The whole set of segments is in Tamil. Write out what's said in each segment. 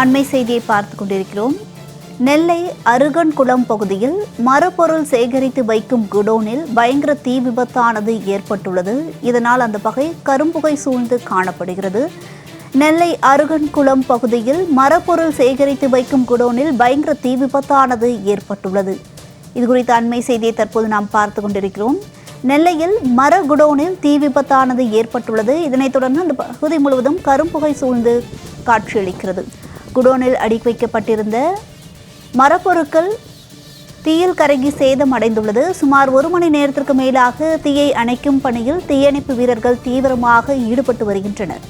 அண்மை செய்தியை பார்த்து கொண்டிருக்கிறோம். நெல்லை அருகன்குளம் பகுதியில் மரப்பொருள் சேகரித்து வைக்கும் குடோனில் பயங்கர தீ விபத்தானது ஏற்பட்டுள்ளது. இதனால் அந்த பகை கரும்புகை சூழ்ந்து காணப்படுகிறது. நெல்லை அருகன்குளம் பகுதியில் மரப்பொருள் சேகரித்து வைக்கும் குடோனில் பயங்கர தீ விபத்தானது ஏற்பட்டுள்ளது. இது குறித்த அண்மை செய்தியை தற்போது நாம் பார்த்து கொண்டிருக்கிறோம். நெல்லையில் மர குடோனில் தீ விபத்தானது ஏற்பட்டுள்ளது. இதனைத் தொடர்ந்து அந்த பகுதி முழுவதும் கரும்புகை சூழ்ந்து காட்சியளிக்கிறது. குடோனில் அடுக்கி வைக்கப்பட்டிருந்த மரப்பொருட்கள் தீயில் கரகி சேதம் அடைந்துள்ளது. சுமார் ஒரு மணி நேரத்திற்கு மேலாக தீயை அணைக்கும் பணியில் தீயணைப்பு வீரர்கள் தீவிரமாக ஈடுபட்டு வருகின்றனர்.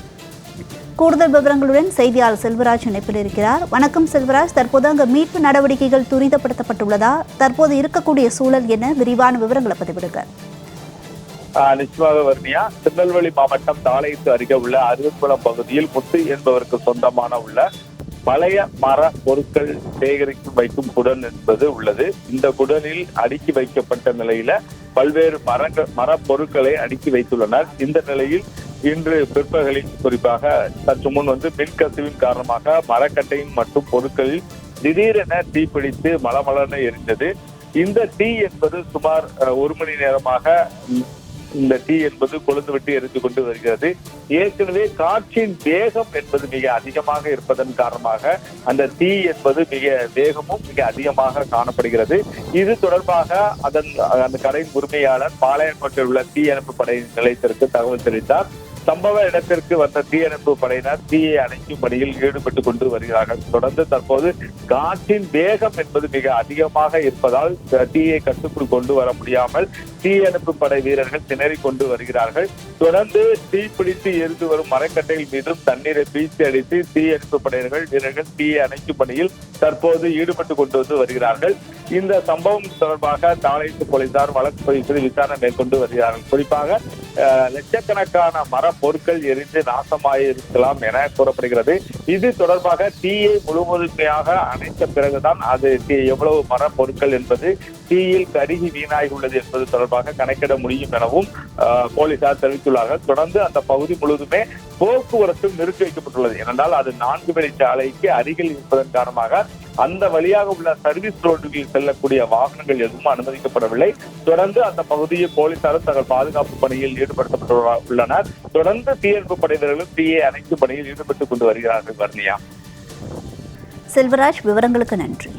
கூடுதல் விவரங்களுடன் செய்தியாளர் செல்வராஜ் இணைப்பில் இருக்கிறார். வணக்கம் செல்வராஜ். தற்போது அங்கு மீட்பு நடவடிக்கைகள் துரிதப்படுத்தப்பட்டுள்ளதா? தற்போது இருக்கக்கூடிய சூழல் என்ன? விரிவான விவரங்களை பதிவிடுங்க. நிச்சயமாக வர்ணியா திருநெல்வேலி மாவட்டம் தாளையத்து அருகே உள்ள அருகுளம் பகுதியில் முத்து என்பவருக்கு சொந்தமான உள்ள பழைய மர பொருட்கள் சேகரித்து வைக்கும் குடன் என்பது உள்ளது. இந்த குடலில் அடுக்கி வைக்கப்பட்ட நிலையில பல்வேறு மரங்கள் மர பொருட்களை அடுக்கி வைத்துள்ளனர். இந்த நிலையில் இன்று பிற்பகலில் குறிப்பாக சற்று முன் வந்து மின்கசிவின் காரணமாக மரக்கட்டையின் மற்றும் பொருட்களில் திடீரென தீப்பிடித்து மலமலன எரிந்தது. இந்த தீ என்பது சுமார் ஒரு மணி நேரமாக இந்த தீ என்பது கொழுந்து விட்டு எரிந்து கொண்டு வருகிறது. ஏற்கனவே காற்றின் வேகம் என்பது மிக அதிகமாக இருப்பதன் காரணமாக அந்த தீ என்பது மிக வேகமும் மிக அதிகமாக காணப்படுகிறது. இது தொடர்பாக அதன் அந்த கடையின் உரிமையாளர் பாளையங்கோட்டில் உள்ள தீயணைப்பு படை நிலையத்திற்கு தகவல் தெரிவித்தார். சம்பவ இடத்திற்கு வந்த தீயணைப்பு படையினர் தீயை அணைக்கும் பணியில் ஈடுபட்டு கொண்டு வருகிறார்கள். தொடர்ந்து தற்போது காற்றின் வேகம் என்பது மிக அதிகமாக இருப்பதால் தீயை கட்டுக்குள் கொண்டு வர முடியாமல் தீயணைப்பு படை வீரர்கள் திணறிக் கொண்டு வருகிறார்கள். தொடர்ந்து தீ பிடித்து எரிந்து வரும் மரக்கட்டைகள் மீதும் தண்ணீரை வீசி அடித்து தீயணைப்பு படையினர்கள் வீரர்கள் தீயை அணைக்கும் பணியில் தற்போது ஈடுபட்டு கொண்டு வந்து வருகிறார்கள். இந்த சம்பவம் தொடர்பாக தாளையத்து போலீசார் வழக்கு பதிவு விசாரணை மேற்கொண்டு வருகிறார்கள். குறிப்பாக லட்சக்கணக்கான மர பொருட்கள் எரிந்து நாசமாயிருக்கலாம் என கூறப்படுகிறது. இது தொடர்பாக தீயை முழுவதுமையாக அணைத்த பிறகுதான் அது எவ்வளவு மர பொருட்கள் என்பது தீயில் கருகி வீணாகி உள்ளது என்பது தொடர்பாக கணக்கிட முடியும் எனவும் போலீசார் தெரிவித்துள்ளார்கள். தொடர்ந்து அந்த பகுதி முழுவதுமே போக்குவரத்தும் நிறுத்தி வைக்கப்பட்டுள்ளது. ஏனென்றால் அது நான்கு வழிச்சாலைக்கு அருகில் இருப்பதன் காரணமாக அந்த வழியாக உள்ள சர்வீஸ் ரோடுகளில் செல்லக்கூடிய வாகனங்கள் எதுவும் அனுமதிக்கப்படவில்லை. தொடர்ந்து அந்த பகுதியில் போலீசாரும் தங்கள் பாதுகாப்பு பணியில் ஈடுபடுத்தப்பட்டு உள்ளனர். தொடர்ந்து தீயணைப்பு படையினர்களும் தீயை அணைக்கும் பணியில் ஈடுபட்டுக் கொண்டு வருகிறார்கள் வர்ணியா செல்வராஜ் விவரங்களுக்கு நன்றி.